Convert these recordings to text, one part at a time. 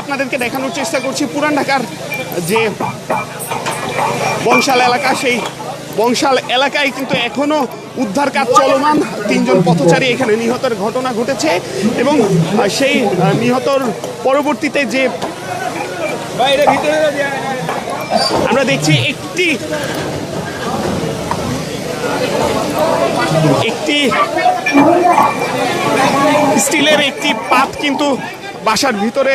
আপনাদেরকে দেখানোর চেষ্টা করছি। পুরান ঢাকার যে বংশাল এলাকা, সেই বংশাল এলাকায় কিন্তু এখনও উদ্ধার কাজ চলমান। তিনজন পথচারী এখানে নিহতের ঘটনা ঘটেছে এবং সেই নিহতর পরবর্তীতে যে আমরা দেখছি একটি একটি স্টিলের একটি পাত কিন্তু বাসার ভিতরে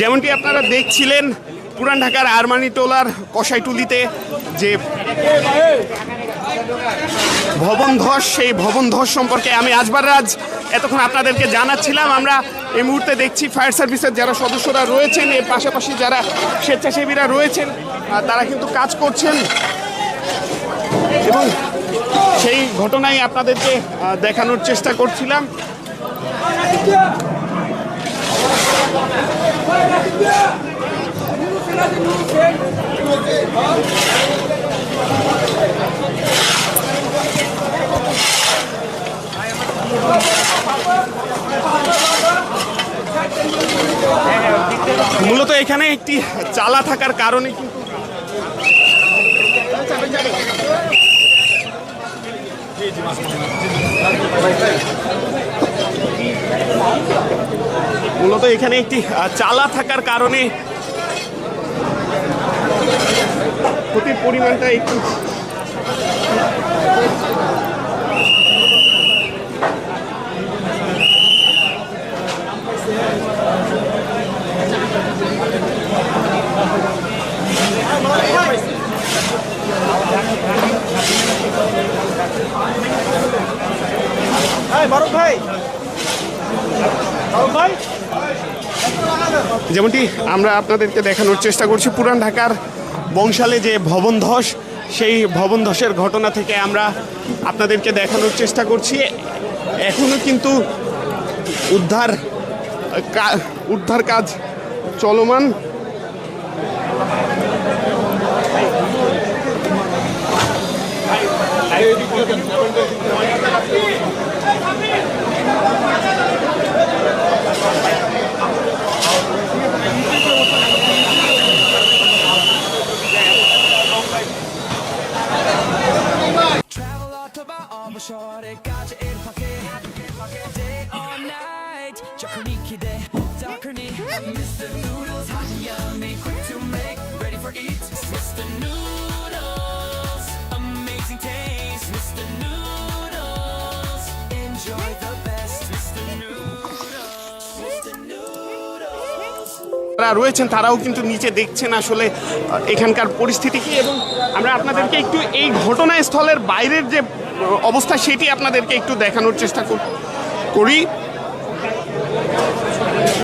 যেমনটি আপনারা দেখছিলেন, পুরান ঢাকার আরমানি টোলার কষাইটুলিতে যে ভবন ধস, সেই ভবন ধস সম্পর্কে আমি আজবার রাজ এতক্ষণ আপনাদেরকে জানাচ্ছিলাম। আমরা এই মুহূর্তে দেখছি ফায়ার সার্ভিসের যারা সদস্যরা রয়েছেন, এর পাশাপাশি যারা স্বেচ্ছাসেবীরা রয়েছেন তারা কিন্তু কাজ করছেন। এবং সেই ঘটনাই আপনাদেরকে দেখানোর চেষ্টা করছিলাম। মূলত এখানে একটি চালা থাকার কারণে কিন্তু মূলত এখানে একটি চালা থাকার কারণে ক্ষতির পরিমাণটা একটু যেমনটি আমরা আপনাদেরকে দেখানোর চেষ্টা করছি, পুরান ঢাকার বংশালে যে ভবন ধস, সেই ভবন ধসের ঘটনা থেকে আমরা আপনাদেরকে দেখানোর চেষ্টা করছি। এখনও কিন্তু উদ্ধার উদ্ধার কাজ চলমান। ফাঁকে Day or night Mr. Yummy quick to make ready for eat Mr. যারা রয়েছেন তারাও কিন্তু নিচে দেখছেন আসলে এখানকার পরিস্থিতি কি এবং আমরা আপনাদেরকে একটু এই ঘটনাস্থলের বাইরের যে অবস্থা সেটি আপনাদেরকে একটু দেখানোর চেষ্টা করি